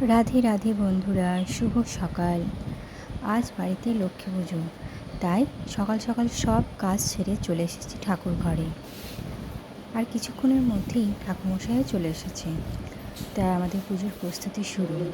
রাধে রাধে বন্ধুরা, শুভ সকাল। আজ বাড়িতে লক্ষ্মী পুজো, তাই সকাল সকাল সব কাজ ছেড়ে চলে এসেছি ঠাকুর ঘরে। আর কিছুক্ষণের মধ্যেই ঠাকুরমশাইও চলে এসেছে। তাই আমাদের পুজোর প্রস্তুতি শুরু।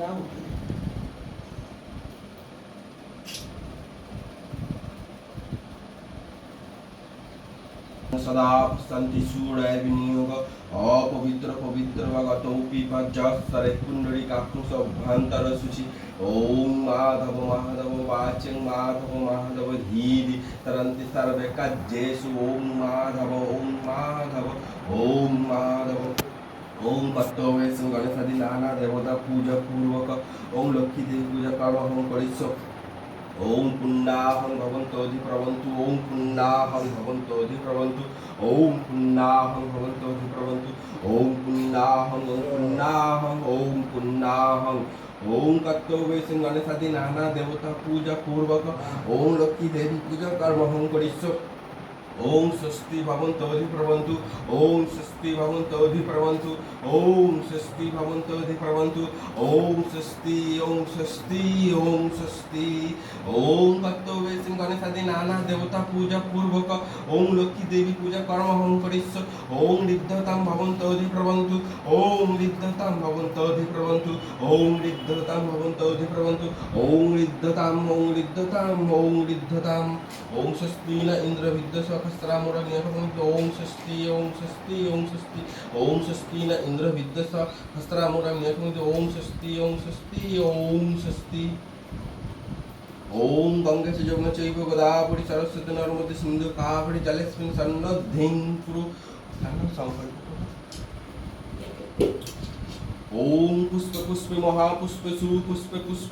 सदा सन्ति सूरय विनियोग अपवित्र पवित्र भगतौ पिपज्जसरे पुण्डरीकाक्षुसभ्यन्तर शुचि ॐ माधव माधव वाचं माधव माधव धीदि तरन्ति सर्वे कज्जेषु ॐ माधव ॐ माधव ॐ माधव ওম কর্তব্যেশু গণেশাদি নানা দেবতা পূজা পূর্বক ওম লক্ষ্মী দেবী পূজা কর্ম করিস ওম পুণ্যাহং ভবন্তু অধিপ্রবন্তু, ওম পুণ্যাহং ভবন্তু অধিপ্রবন্তু, ওম পুণ্যাহং ভবন্তু অধিপ্রবন্তু, ওম পুণ্যাহং ওম পুণ্যাহং ওম পুণ্যাহং। ওম কর্তব্যেশু গণেশাদি নানা দেবতা পূজা পূর্বক, ওম লক্ষ্মী দেবী পূজা কর্মহং করিস ওম স্বস্তি ভবন্ত অধিপ্রবন্তু ওম স্বস্তি ভবন্ত অধিপ্রবন্তু ওম স্বস্তি ভবন্ত অধিপ্রবন্তু ওম স্বস্তি ওম স্বস্তি ওম স্বস্তি। ওম কর্তব্যে সিং গণেশাদি নানা দেবতা পূজা পূর্বক, ওম লক্ষ্মী দেবী পূজা কর্ম হং করিষ্য, ওম ঋদ্ধতাম ভবন্ত অধিপ্রবন্তু ওম ঋদ্ধতাম ভবন্ত অধিপ্রবন্তু ওম ঋদ্ধতাম ভবন্ত অধিপ্রবন্তু ওম ঋদ্ধতাম ওম ঋদ্ধতাম ওম ঋদ্ধতাম ওম স্বস্তি ন ইন্দ্র বিদ্য সহস্রামুর নিয়ভবন্তু ওম স্বস্তি ওম স্বস্তি ওম স্বস্তি ওম স্বস্তি ন ইন্দ্র বিদ্য সহস্রামুর নিয়ভবন্তু ওম স্বস্তি ওম স্বস্তি ওম স্বস্তি ওম গঙ্গে চ যমুনা চৈব গোদাবরী সরস্বতী নর্মদে সিন্ধু কাবেরী জলেস্মিন সন্নদ্ধিং কুরু সংকল্প ওম পুষ্প পুষ্পে মহাপুষ্পে সুপুষ্পে পুষ্প